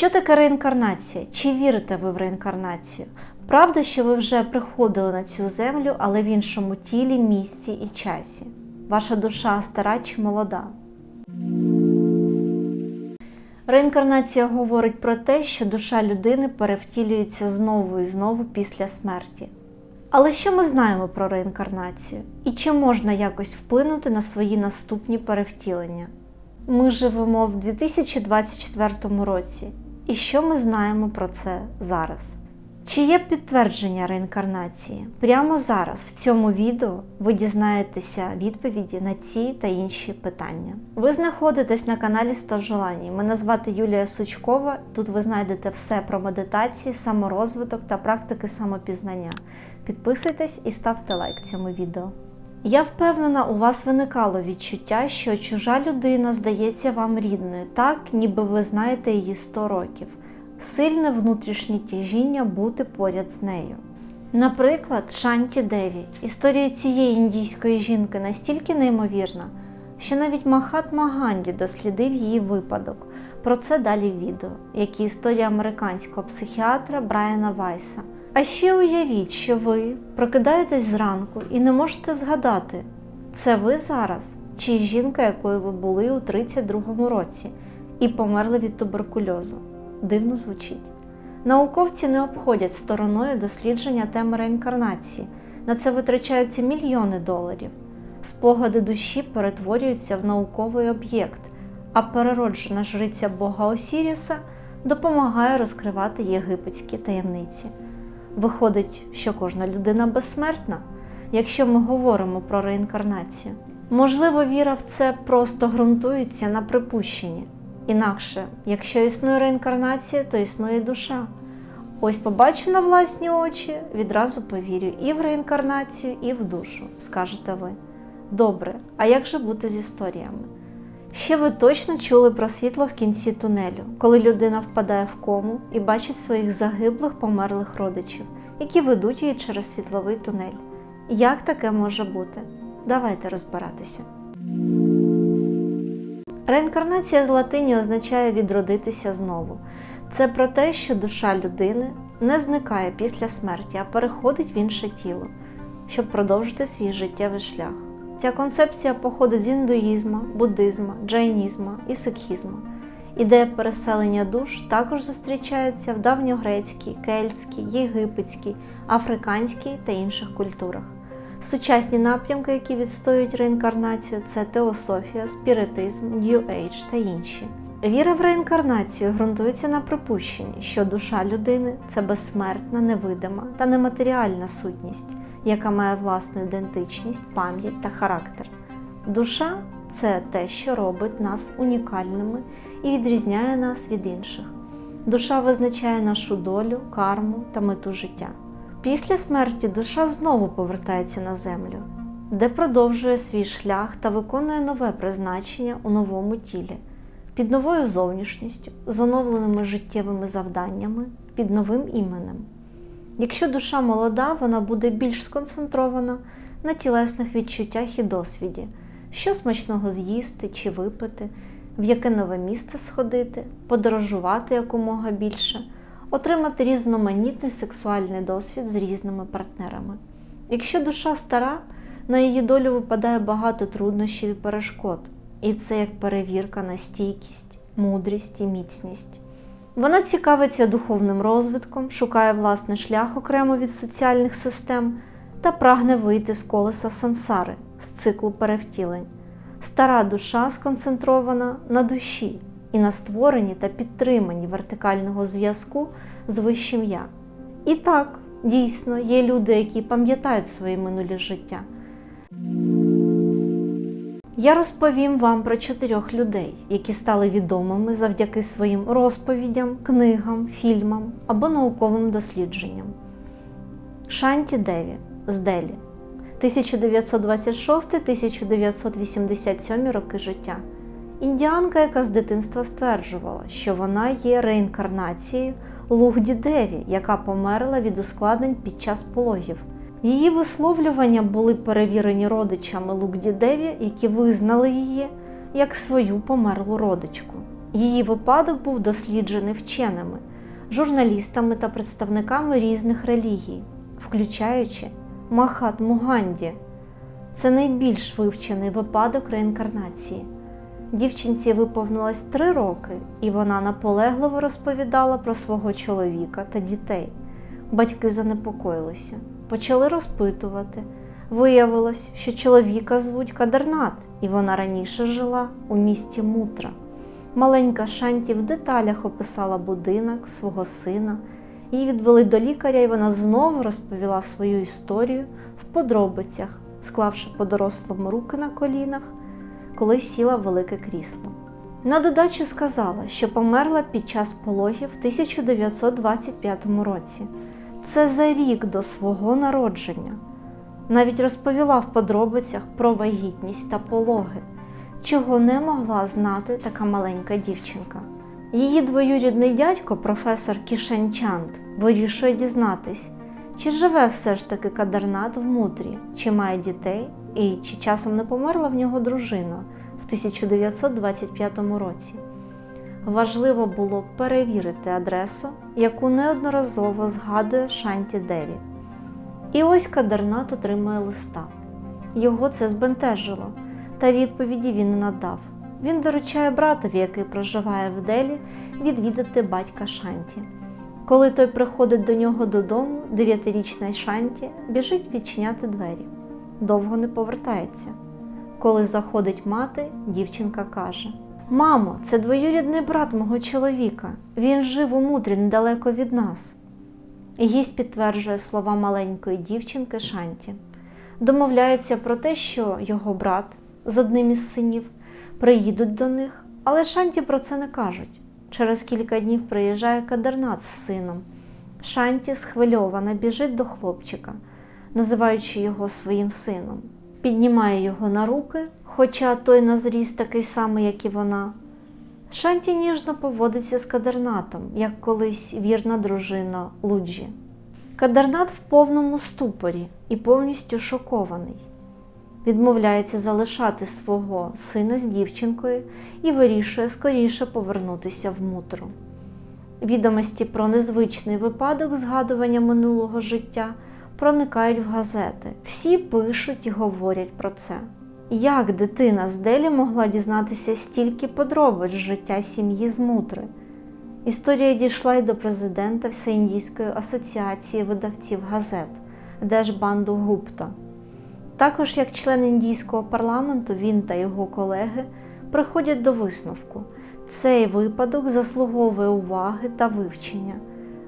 Що таке реінкарнація? Чи вірите ви в реінкарнацію? Правда, що ви вже приходили на цю землю, але в іншому тілі, місці і часі? Ваша душа стара чи молода? Реінкарнація говорить про те, що душа людини перевтілюється знову і знову після смерті. Але що ми знаємо про реінкарнацію? І чи можна якось вплинути на свої наступні перевтілення? Ми живемо в 2024 році. І що ми знаємо про це зараз? Чи є підтвердження реінкарнації? Прямо зараз, в цьому відео, ви дізнаєтеся відповіді на ці та інші питання. Ви знаходитесь на каналі 100 Желаній. Мене звати Юлія Сучкова. Тут ви знайдете все про медитації, саморозвиток та практики самопізнання. Підписуйтесь і ставте лайк цьому відео. Я впевнена, у вас виникало відчуття, що чужа людина здається вам рідною, так ніби ви знаєте її 100 років сильне внутрішнє тяжіння бути поряд з нею. Наприклад, Шанті Деві. Історія цієї індійської жінки настільки неймовірна, що навіть Махатма Ганді дослідив її випадок. Про це далі відео, як і історія американського психіатра Брайана Вайса. А ще уявіть, що ви прокидаєтесь зранку і не можете згадати, це ви зараз чи жінка, якою ви були у 32-му році, і померли від туберкульозу дивно звучить. Науковці не обходять стороною дослідження теми реінкарнації. На це витрачаються мільйони доларів. Спогади душі перетворюються в науковий об'єкт, а перероджена жриця Бога Осіріса допомагає розкривати єгипетські таємниці. Виходить, що кожна людина безсмертна, якщо ми говоримо про реінкарнацію. Можливо, віра в це просто ґрунтується на припущенні. Інакше, якщо існує реінкарнація, то існує душа. Ось побачу на власні очі, відразу повірю і в реінкарнацію, і в душу, скажете ви. Добре, а як же бути з історіями? Ще ви точно чули про світло в кінці тунелю, коли людина впадає в кому і бачить своїх загиблих померлих родичів, які ведуть її через світловий тунель. Як таке може бути? Давайте розбиратися. Реінкарнація з латині означає відродитися знову. Це про те, що душа людини не зникає після смерті, а переходить в інше тіло, щоб продовжити свій життєвий шлях. Ця концепція походить з індуїзму, буддизму, джайнізму і сикхізму. Ідея переселення душ також зустрічається в давньогрецькій, кельтській, єгипетській, африканській та інших культурах. Сучасні напрямки, які відстоюють реінкарнацію, це теософія, спіритизм, Age та інші. Віра в реінкарнацію ґрунтується на припущенні, що душа людини це безсмертна, невидима та нематеріальна сутність, яка має власну ідентичність, пам'ять та характер. Душа це те, що робить нас унікальними і відрізняє нас від інших. Душа визначає нашу долю, карму та мету життя. Після смерті душа знову повертається на землю, де продовжує свій шлях та виконує нове призначення у новому тілі, під новою зовнішністю, з оновленими життєвими завданнями, під новим іменем. Якщо душа молода, вона буде більш сконцентрована на тілесних відчуттях і досвіді, що смачного з'їсти чи випити, в яке нове місце сходити, подорожувати якомога більше отримати різноманітний сексуальний досвід з різними партнерами. Якщо душа стара, на її долю випадає багато труднощів і перешкод, і це як перевірка на стійкість, мудрість і міцність. Вона цікавиться духовним розвитком, шукає власний шлях окремо від соціальних систем та прагне вийти з колеса сансари, з циклу перевтілень. Стара душа сконцентрована на душі, і на створенні та підтриманні вертикального зв'язку з вищим я. І так, дійсно, є люди, які пам'ятають свої минулі життя. Я розповім вам про чотирьох людей, які стали відомими завдяки своїм розповідям, книгам, фільмам або науковим дослідженням. Шанті Деві з Делі 1926-1987 роки життя. Індіанка, яка з дитинства стверджувала, що вона є реінкарнацією Лугді Деві, яка померла від ускладнень під час пологів. Її висловлювання були перевірені родичами Лугді Деві, які визнали її як свою померлу родичку. Її випадок був досліджений вченими, журналістами та представниками різних релігій, включаючи Махат Муганді. Це найбільш вивчений випадок реінкарнації. Дівчинці виповнилось три роки, і вона наполегливо розповідала про свого чоловіка та дітей. Батьки занепокоїлися, почали розпитувати. Виявилось, що чоловіка звуть Кадернат, і вона раніше жила у місті Мутра. Маленька Шанті в деталях описала будинок свого сина. Її відвели до лікаря, і вона знову розповіла свою історію в подробицях, склавши по-дорослому руки на колінах, коли сіла в велике крісло. На додачу сказала, що померла під час пологів в 1925 році. Це за рік до свого народження. Навіть розповіла в подробицях про вагітність та пологи, чого не могла знати така маленька дівчинка. Її двоюрідний дядько, професор Кішенчант, вирішує дізнатись, чи живе все ж таки кадернат в мудрі, чи має дітей, і чи часом не померла в нього дружина в 1925 році. Важливо було перевірити адресу, яку неодноразово згадує Шанті Деві. І ось кадернат отримує листа. Його це збентежило, та відповіді він не надав. Він доручає братові, який проживає в Делі, відвідати батька Шанті. Коли той приходить до нього додому, дев'ятирічна Шанті біжить відчиняти двері. Довго не повертається. Коли заходить мати, дівчинка каже: Мамо, це двоюрідний брат мого чоловіка. Він жив у мудрі недалеко від нас. Гість підтверджує слова маленької дівчинки Шанті. Домовляється про те, що його брат з одним із синів приїдуть до них, але Шанті про це не кажуть. Через кілька днів приїжджає кадернат з сином. Шанті, схвильована, біжить до хлопчика, називаючи його своїм сином. Піднімає його на руки, хоча той на зріст такий самий, як і вона. Шанті ніжно поводиться з кадернатом, як колись вірна дружина Луджі. Кадернат в повному ступорі і повністю шокований. Відмовляється залишати свого сина з дівчинкою і вирішує скоріше повернутися в мутру. Відомості про незвичний випадок згадування минулого життя проникають в газети. Всі пишуть і говорять про це. Як дитина з Делі могла дізнатися стільки подробиць життя сім'ї з мутри? Історія дійшла й до президента Всеіндійської асоціації видавців газет Держбанду Гупта. Також, як член індійського парламенту, він та його колеги приходять до висновку. Цей випадок заслуговує уваги та вивчення.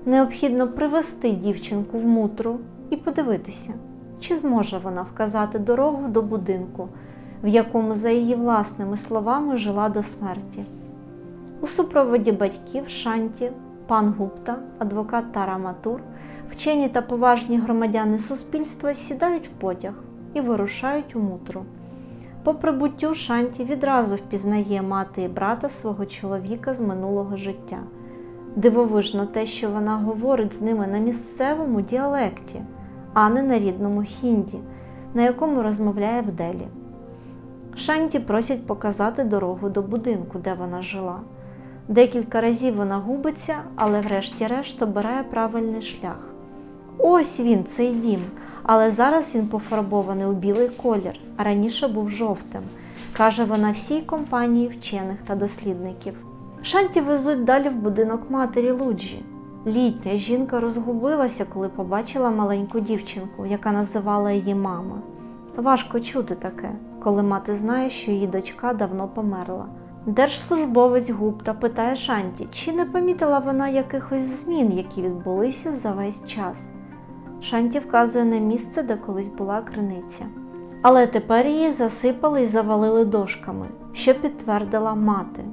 Необхідно привести дівчинку в мутру і подивитися, чи зможе вона вказати дорогу до будинку, в якому, за її власними словами, жила до смерті. У супроводі батьків Шанті, пан Гупта, адвокат Тара Матур, вчені та поважні громадяни суспільства сідають в потяг і вирушають у мутру. По прибуттю Шанті відразу впізнає мати і брата свого чоловіка з минулого життя. Дивовижно те, що вона говорить з ними на місцевому діалекті, а не на рідному хінді, на якому розмовляє в Делі. Шанті просять показати дорогу до будинку, де вона жила. Декілька разів вона губиться, але врешті-решт обирає правильний шлях. Ось він, цей дім, але зараз він пофарбований у білий колір, а раніше був жовтим, каже вона всій компанії вчених та дослідників. Шанті везуть далі в будинок матері Луджі. Літня жінка розгубилася, коли побачила маленьку дівчинку, яка називала її мама. Важко чути таке, коли мати знає, що її дочка давно померла. Держслужбовець Гупта питає Шанті, чи не помітила вона якихось змін, які відбулися за весь час. Шанті вказує на місце, де колись була криниця. Але тепер її засипали і завалили дошками, що підтвердила мати.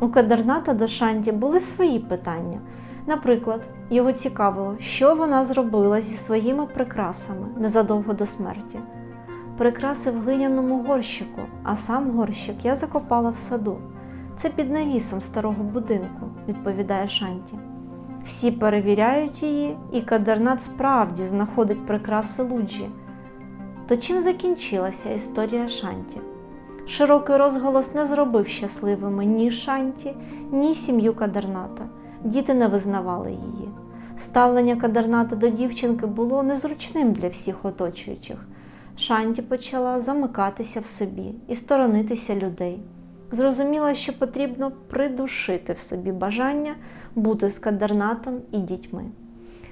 У кадерната до Шанті були свої питання. Наприклад, його цікавило, що вона зробила зі своїми прикрасами незадовго до смерті. Прикраси в глиняному горщику, а сам горщик я закопала в саду. Це під навісом старого будинку, відповідає Шанті. Всі перевіряють її, і кадернат справді знаходить прикраси луджі. То чим закінчилася історія Шанті? Широкий розголос не зробив щасливими ні Шанті, ні сім'ю Кадерната. Діти не визнавали її. Ставлення Кадерната до дівчинки було незручним для всіх оточуючих. Шанті почала замикатися в собі і сторонитися людей. Зрозуміла, що потрібно придушити в собі бажання бути з Кадернатом і дітьми.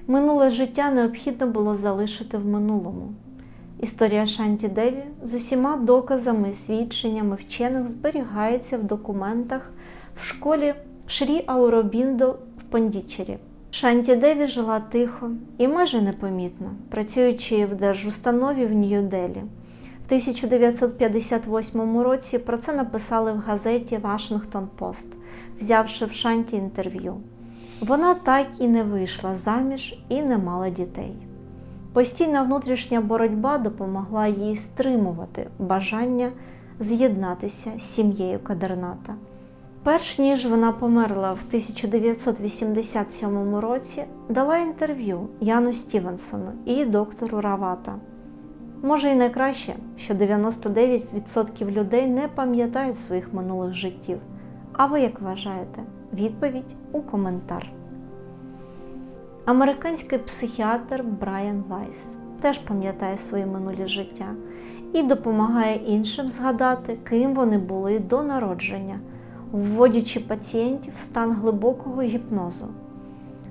Минуле життя необхідно було залишити в минулому. Історія Шанті Деві з усіма доказами свідченнями вчених зберігається в документах в школі Шрі Ауробіндо в Пондічері. Шанті Деві жила тихо і майже непомітно, працюючи в держустанові в Нью-Делі. В 1958 році про це написали в газеті Вашингтон Пост, взявши в Шанті інтерв'ю. Вона так і не вийшла заміж і не мала дітей. Постійна внутрішня боротьба допомогла їй стримувати бажання з'єднатися з сім'єю Кадерната. Перш ніж вона померла в 1987 році, дала інтерв'ю Яну Стівенсону і доктору Равата. Може і найкраще, що 99% людей не пам'ятають своїх минулих життів. А ви як вважаєте? Відповідь у коментар. Американський психіатр Брайан Вайс теж пам'ятає свої минулі життя і допомагає іншим згадати, ким вони були до народження, вводячи пацієнтів в стан глибокого гіпнозу.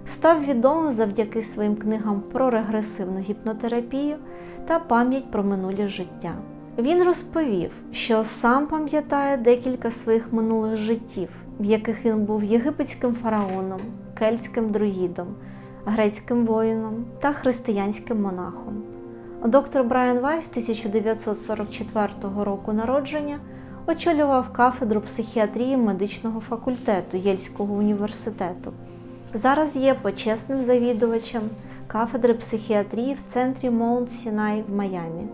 Став відомим завдяки своїм книгам про регресивну гіпнотерапію та пам'ять про минулі життя. Він розповів, що сам пам'ятає декілька своїх минулих життів, в яких він був єгипетським фараоном, кельтським друїдом, грецьким воїном та християнським монахом. Доктор Брайан Вайс 1944 року народження очолював кафедру психіатрії медичного факультету Єльського університету. Зараз є почесним завідувачем кафедри психіатрії в центрі Моунт Сінай в Майамі.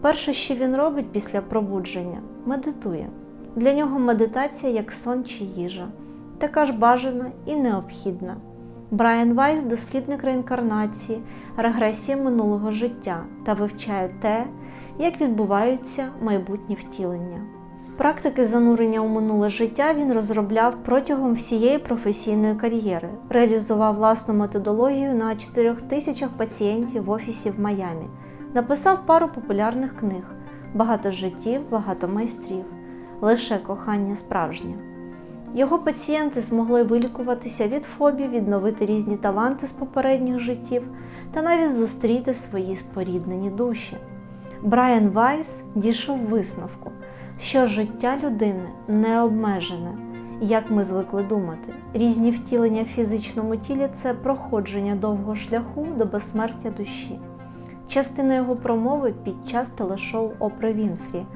Перше, що він робить після пробудження, медитує. Для нього медитація як сон чи їжа, така ж бажана і необхідна. Брайан Вайс дослідник реінкарнації, регресії минулого життя та вивчає те, як відбуваються майбутні втілення. Практики занурення у минуле життя він розробляв протягом всієї професійної кар'єри, реалізував власну методологію на 4 тисячах пацієнтів в офісі в Майамі, написав пару популярних книг Багато життів, багато майстрів, лише кохання справжнє. Його пацієнти змогли вилікуватися від фобій, відновити різні таланти з попередніх життів та навіть зустріти свої споріднені душі. Брайан Вайс дійшов висновку, що життя людини не обмежене, як ми звикли думати. Різні втілення в фізичному тілі це проходження довгого шляху до безсмертя душі. Частина його промови під час телешоу Опри Вінфрі.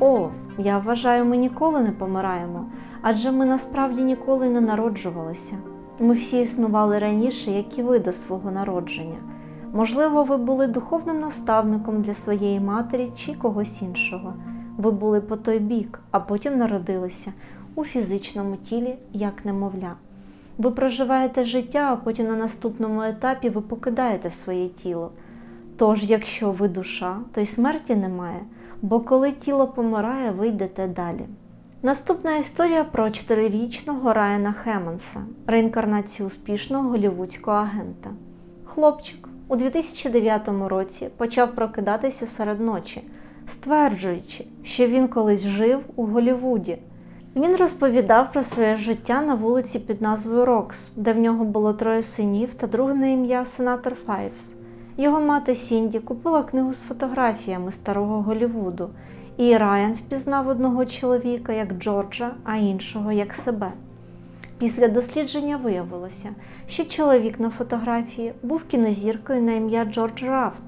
О, я вважаю, ми ніколи не помираємо, адже ми насправді ніколи не народжувалися. Ми всі існували раніше, як і ви до свого народження. Можливо, ви були духовним наставником для своєї матері чи когось іншого. Ви були по той бік, а потім народилися у фізичному тілі, як немовля. Ви проживаєте життя, а потім на наступному етапі ви покидаєте своє тіло. Тож, якщо ви душа, то й смерті немає, бо коли тіло помирає, ви йдете далі. Наступна історія про чотирирічного Райана Хемонса, реінкарнацію успішного голівудського агента. Хлопчик у 2009 році почав прокидатися серед ночі, стверджуючи, що він колись жив у Голівуді. Він розповідав про своє життя на вулиці під назвою Рокс, де в нього було троє синів та друге на ім'я сенатор Файвс. Його мати Сінді купила книгу з фотографіями старого Голівуду, і Райан впізнав одного чоловіка як Джорджа, а іншого як себе. Після дослідження виявилося, що чоловік на фотографії був кінозіркою на ім'я Джордж Рафт,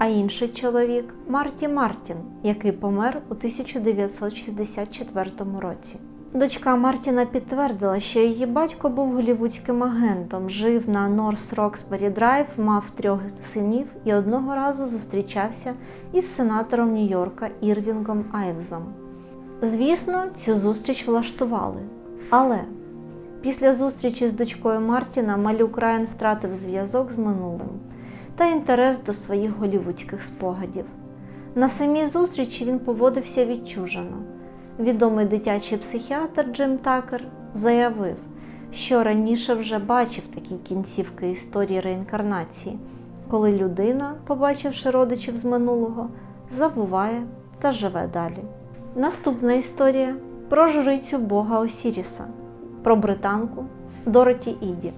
а інший чоловік Марті Мартін, який помер у 1964 році. Дочка Мартіна підтвердила, що її батько був голівудським агентом, жив на Норс Роксбері Драйв, мав трьох синів і одного разу зустрічався із сенатором Нью-Йорка Ірвінгом Айвзом. Звісно, цю зустріч влаштували. Але після зустрічі з дочкою Мартіна малюк Райан втратив зв'язок з минулим та інтерес до своїх голівудських спогадів. На самій зустрічі він поводився відчужено. відомий дитячий психіатр Джим Такер заявив, що раніше вже бачив такі кінцівки історії реінкарнації, коли людина, побачивши родичів з минулого, забуває та живе далі. Наступна історія про жрицю Бога Осіріса, про британку Дороті Іді.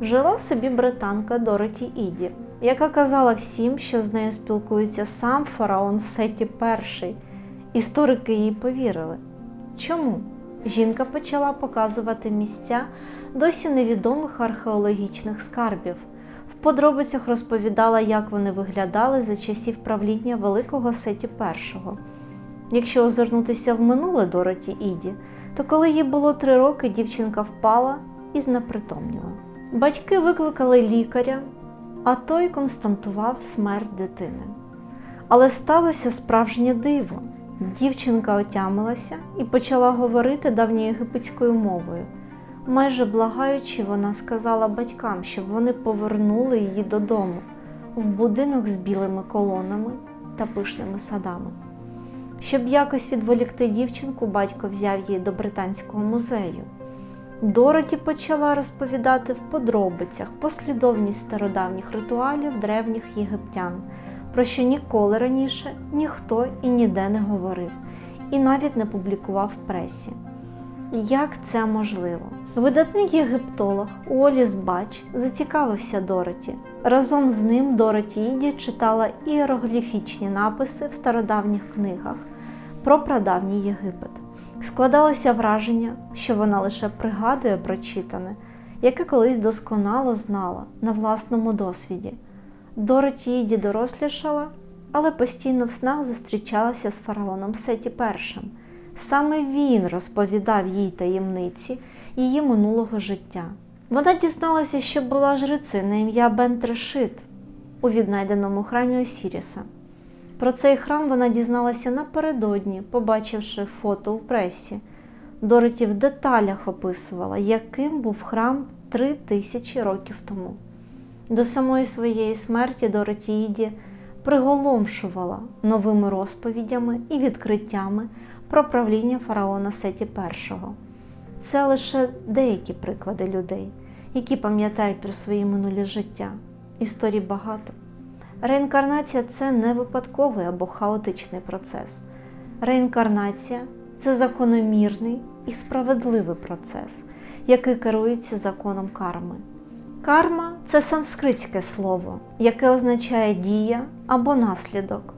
Жила собі британка Дороті Іді, яка казала всім, що з нею спілкується сам фараон Сеті І. Історики їй повірили. Чому? Жінка почала показувати місця досі невідомих археологічних скарбів. В подробицях розповідала, як вони виглядали за часів правління великого Сеті І. Якщо озирнутися в минуле Дороті Іді, то коли їй було три роки, дівчинка впала і знепритомніла. Батьки викликали лікаря, а той констатував смерть дитини. Але сталося справжнє диво. Дівчинка отямилася і почала говорити давньоєгипетською мовою. Майже благаючи, вона сказала батькам, щоб вони повернули її додому, в будинок з білими колонами та пишними садами. Щоб якось відволікти дівчинку, батько взяв її до британського музею. Дороті почала розповідати в подробицях послідовність стародавніх ритуалів древніх єгиптян, про що ніколи раніше ніхто і ніде не говорив, і навіть не публікував в пресі. Як це можливо? Видатний єгиптолог Уоліс Бач зацікавився Дороті. Разом з ним Дороті Іді читала іерогліфічні написи в стародавніх книгах про прадавній Єгипет. Складалося враження, що вона лише пригадує прочитане, яке колись досконало знала на власному досвіді. Дороті Іді дорослішала, але постійно в снах зустрічалася з фараоном Сеті І. Саме він розповідав їй таємниці її минулого життя. Вона дізналася, що була жрицею на ім'я Бентрешит у віднайденому храмі Осіріса. Про цей храм вона дізналася напередодні, побачивши фото у пресі. Дороті в деталях описувала, яким був храм три тисячі років тому. До самої своєї смерті Дороті Іді приголомшувала новими розповідями і відкриттями про правління фараона Сеті І. Це лише деякі приклади людей, які пам'ятають про свої минулі життя. Історій багато. Реінкарнація це не випадковий або хаотичний процес. Реінкарнація це закономірний і справедливий процес, який керується законом карми. Карма це санскритське слово, яке означає дія або наслідок.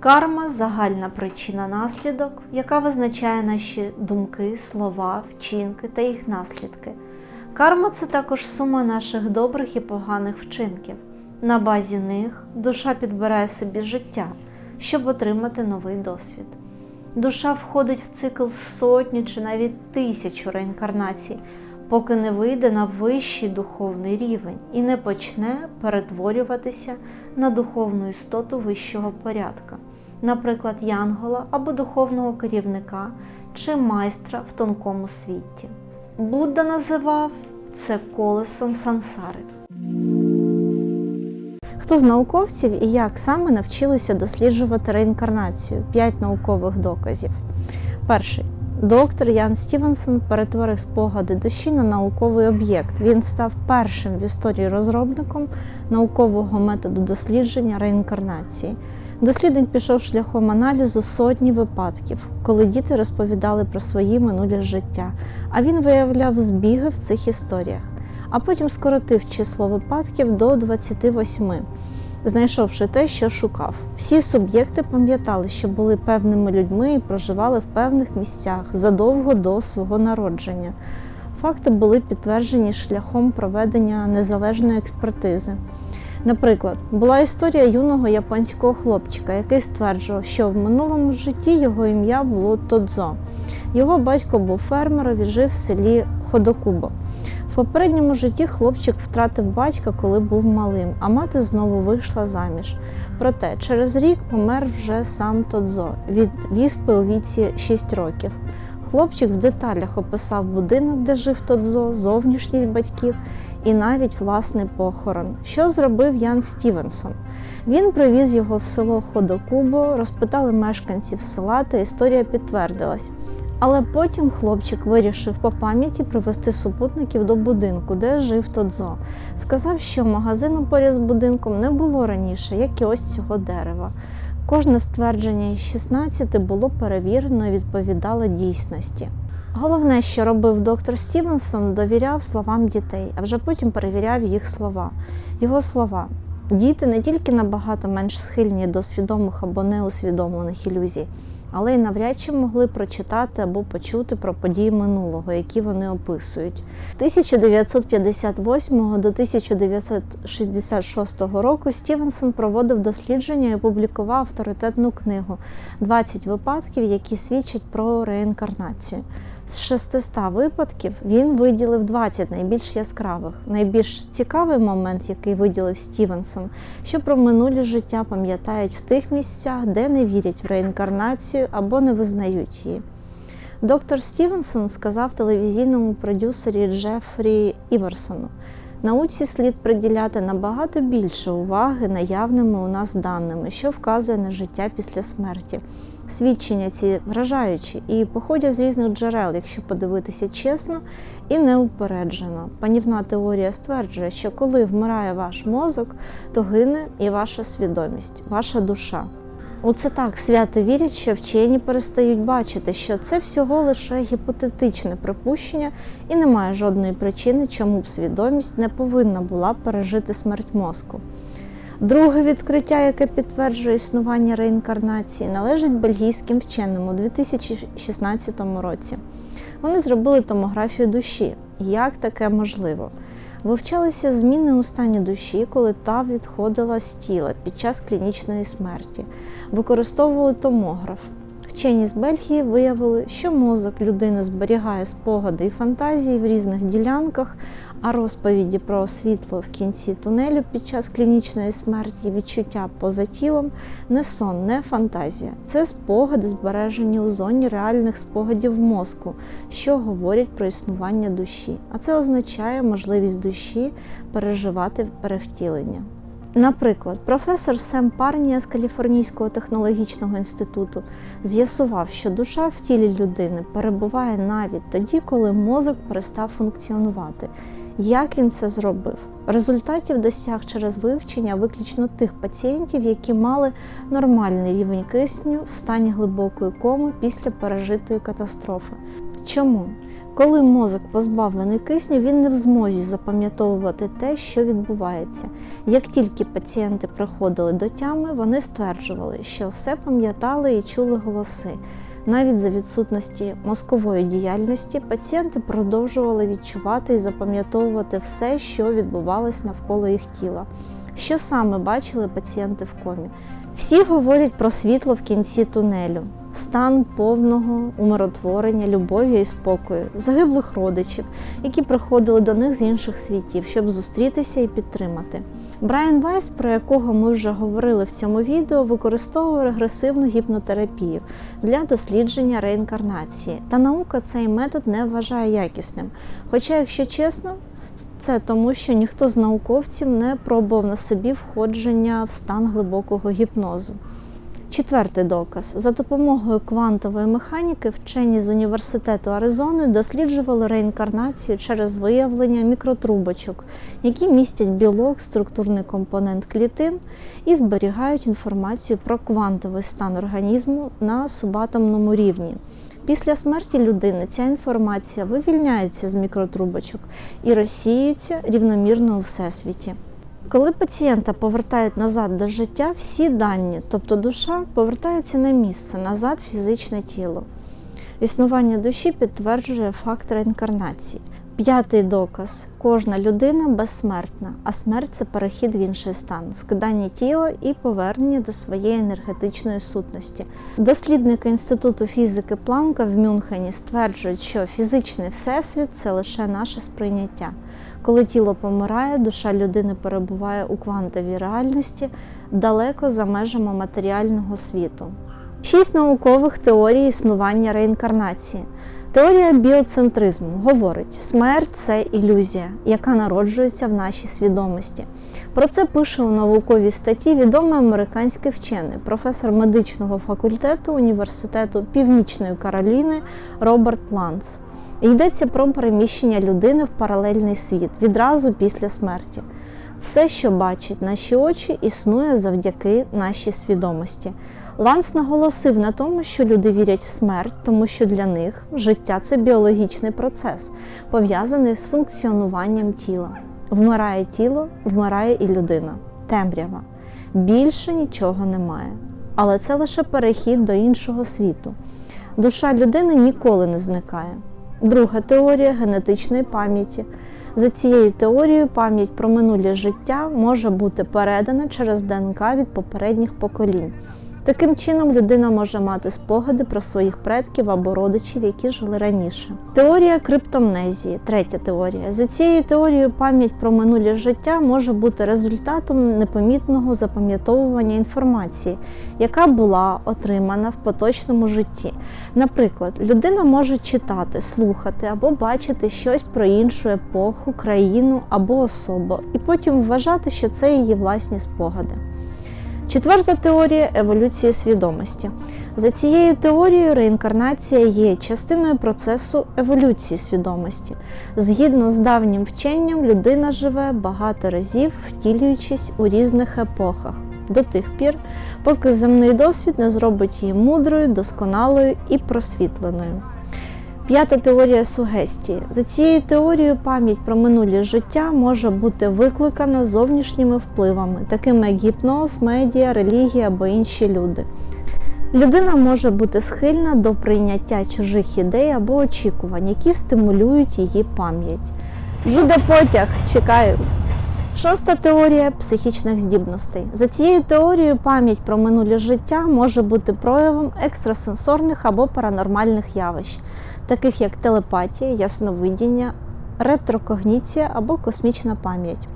Карма загальна причина наслідок, яка визначає наші думки, слова, вчинки та їх наслідки. Карма це також сума наших добрих і поганих вчинків. На базі них душа підбирає собі життя, щоб отримати новий досвід. Душа входить в цикл сотні чи навіть тисячу реінкарнацій, поки не вийде на вищий духовний рівень і не почне перетворюватися на духовну істоту вищого порядка, наприклад, янгола або духовного керівника чи майстра в тонкому світі. Будда називав це колесом сансари. Хто з науковців і як саме навчилися досліджувати реінкарнацію? П'ять наукових доказів. Перший. Доктор Ян Стівенсон перетворив спогади душі на науковий об'єкт. Він став першим в історії розробником наукового методу дослідження реінкарнації. Дослідник пішов шляхом аналізу сотні випадків, коли діти розповідали про свої минулі життя, а він виявляв збіги в цих історіях, а потім скоротив число випадків до 28 знайшовши те, що шукав. Всі суб'єкти пам'ятали, що були певними людьми і проживали в певних місцях задовго до свого народження. Факти були підтверджені шляхом проведення незалежної експертизи. Наприклад, була історія юного японського хлопчика, який стверджував, що в минулому житті його ім'я було Тодзо. Його батько був фермером і жив в селі Ходокубо. В попередньому житті хлопчик втратив батька, коли був малим, а мати знову вийшла заміж. Проте через рік помер вже сам Тодзо від віспи у віці 6 років. Хлопчик в деталях описав будинок, де жив Тодзо, зовнішність батьків і навіть власний похорон. Що зробив Ян Стівенсон? Він привіз його в село Ходокубо, розпитали мешканців села, та історія підтвердилась. Але потім хлопчик вирішив по пам'яті привезти супутників до будинку, де жив Тодзо. Сказав, що магазину поряд з будинком не було раніше, як і ось цього дерева. Кожне ствердження із 16 було перевірено і відповідало дійсності. Головне, що робив доктор Стівенсон, довіряв словам дітей, а вже потім перевіряв їх слова. Його слова. Діти не тільки набагато менш схильні до свідомих або неусвідомлених ілюзій, але й навряд чи могли прочитати або почути про події минулого, які вони описують. З 1958 до 1966 року Стівенсон проводив дослідження і опублікував авторитетну книгу «20 випадків, які свідчать про реінкарнацію. З 600 випадків він виділив 20 найбільш яскравих. Найбільш цікавий момент, який виділив Стівенсон, що про минулі життя пам'ятають в тих місцях, де не вірять в реінкарнацію або не визнають її. Доктор Стівенсон сказав телевізійному продюсері Джефрі Іверсону, науці слід приділяти набагато більше уваги наявними у нас даними, що вказує на життя після смерті. Свідчення ці вражаючі і походять з різних джерел, якщо подивитися чесно і неупереджено. Панівна теорія стверджує, що коли вмирає ваш мозок, то гине і ваша свідомість, ваша душа. У це так свято вірять, що вчені перестають бачити, що це всього лише гіпотетичне припущення і немає жодної причини, чому б свідомість не повинна була пережити смерть мозку. Друге відкриття, яке підтверджує існування реінкарнації, належить бельгійським вченим у 2016 році. Вони зробили томографію душі. Як таке можливо? Вивчалися зміни у стані душі, коли та відходила з тіла під час клінічної смерті. Використовували томограф. Вчені з Бельгії виявили, що мозок людини зберігає спогади і фантазії в різних ділянках, а розповіді про світло в кінці тунелю під час клінічної смерті, відчуття поза тілом не сон, не фантазія. Це спогади, збережені у зоні реальних спогадів мозку, що говорять про існування душі. А це означає можливість душі переживати перевтілення. Наприклад, професор Сем Парнія з Каліфорнійського технологічного інституту з'ясував, що душа в тілі людини перебуває навіть тоді, коли мозок перестав функціонувати. Як він це зробив? Результатів досяг через вивчення виключно тих пацієнтів, які мали нормальний рівень кисню в стані глибокої коми після пережитої катастрофи. Чому? Коли мозок позбавлений кисню, він не в змозі запам'ятовувати те, що відбувається. Як тільки пацієнти приходили до тями, вони стверджували, що все пам'ятали і чули голоси. Навіть за відсутності мозкової діяльності пацієнти продовжували відчувати і запам'ятовувати все, що відбувалось навколо їх тіла. Що саме бачили пацієнти в комі? Всі говорять про світло в кінці тунелю, стан повного умиротворення, любові і спокою, загиблих родичів, які приходили до них з інших світів, щоб зустрітися і підтримати. Брайан Вайс, про якого ми вже говорили в цьому відео, використовував регресивну гіпнотерапію для дослідження реінкарнації. Та наука цей метод не вважає якісним. Хоча, якщо чесно, це тому, що ніхто з науковців не пробував на собі входження в стан глибокого гіпнозу. Четвертий доказ. За допомогою квантової механіки вчені з університету Аризони досліджували реінкарнацію через виявлення мікротрубочок, які містять білок, структурний компонент клітин і зберігають інформацію про квантовий стан організму на субатомному рівні. Після смерті людини ця інформація вивільняється з мікротрубочок і розсіюється рівномірно у всесвіті. Коли пацієнта повертають назад до життя, всі дані, тобто душа, повертаються на місце, назад фізичне тіло. Існування душі підтверджує факт реінкарнації. П'ятий доказ: кожна людина безсмертна, а смерть це перехід в інший стан, скидання тіла і повернення до своєї енергетичної сутності. Дослідники Інституту фізики Планка в Мюнхені стверджують, що фізичний всесвіт це лише наше сприйняття. Коли тіло помирає, душа людини перебуває у квантовій реальності далеко за межами матеріального світу. Шість наукових теорій існування реінкарнації. Теорія біоцентризму говорить, смерть це ілюзія, яка народжується в нашій свідомості. Про це пише у науковій статті відомий американський вчений, професор медичного факультету Університету Північної Кароліни Роберт Ланц. Йдеться про переміщення людини в паралельний світ відразу після смерті. Все, що бачать наші очі, існує завдяки нашій свідомості. Ланс наголосив на тому, що люди вірять в смерть, тому що для них життя це біологічний процес, пов'язаний з функціонуванням тіла. Вмирає тіло, вмирає і людина. Темрява. Більше нічого немає. Але це лише перехід до іншого світу. Душа людини ніколи не зникає. Друга теорія генетичної пам'яті. За цією теорією, пам'ять про минуле життя може бути передана через ДНК від попередніх поколінь. Таким чином, людина може мати спогади про своїх предків або родичів, які жили раніше. Теорія криптомнезії, третя теорія. За цією теорією, пам'ять про минуле життя може бути результатом непомітного запам'ятовування інформації, яка була отримана в поточному житті. Наприклад, людина може читати, слухати або бачити щось про іншу епоху, країну або особу, і потім вважати, що це її власні спогади. Четверта теорія еволюції свідомості. За цією теорією, реінкарнація є частиною процесу еволюції свідомості. Згідно з давнім вченням, людина живе багато разів, втілюючись у різних епохах до тих пір, поки земний досвід не зробить її мудрою, досконалою і просвітленою. П'ята теорія сугестії. За цією теорією, пам'ять про минуле життя може бути викликана зовнішніми впливами, такими як гіпноз, медіа, релігія або інші люди. Людина може бути схильна до прийняття чужих ідей або очікувань, які стимулюють її пам'ять. Жуде потяг, чекаю. Шоста теорія психічних здібностей. За цією теорією, пам'ять про минуле життя може бути проявом екстрасенсорних або паранормальних явищ, таких як телепатія, ясновидіння, ретрокогніція або космічна пам'ять.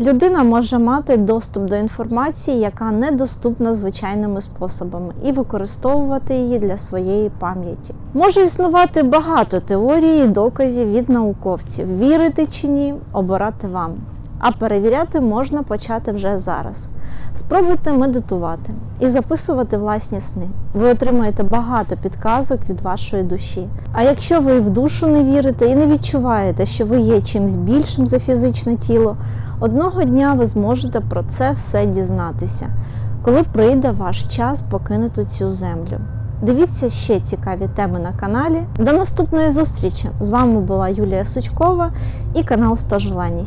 Людина може мати доступ до інформації, яка недоступна звичайними способами, і використовувати її для своєї пам'яті. Може існувати багато теорій і доказів від науковців. Вірити чи ні, обирати вам. А перевіряти можна почати вже зараз. Спробуйте медитувати і записувати власні сни. Ви отримаєте багато підказок від вашої душі. А якщо ви в душу не вірите і не відчуваєте, що ви є чимсь більшим за фізичне тіло, одного дня ви зможете про це все дізнатися, коли прийде ваш час покинути цю землю. Дивіться ще цікаві теми на каналі. До наступної зустрічі! З вами була Юлія Сучкова і канал 100 Желаній.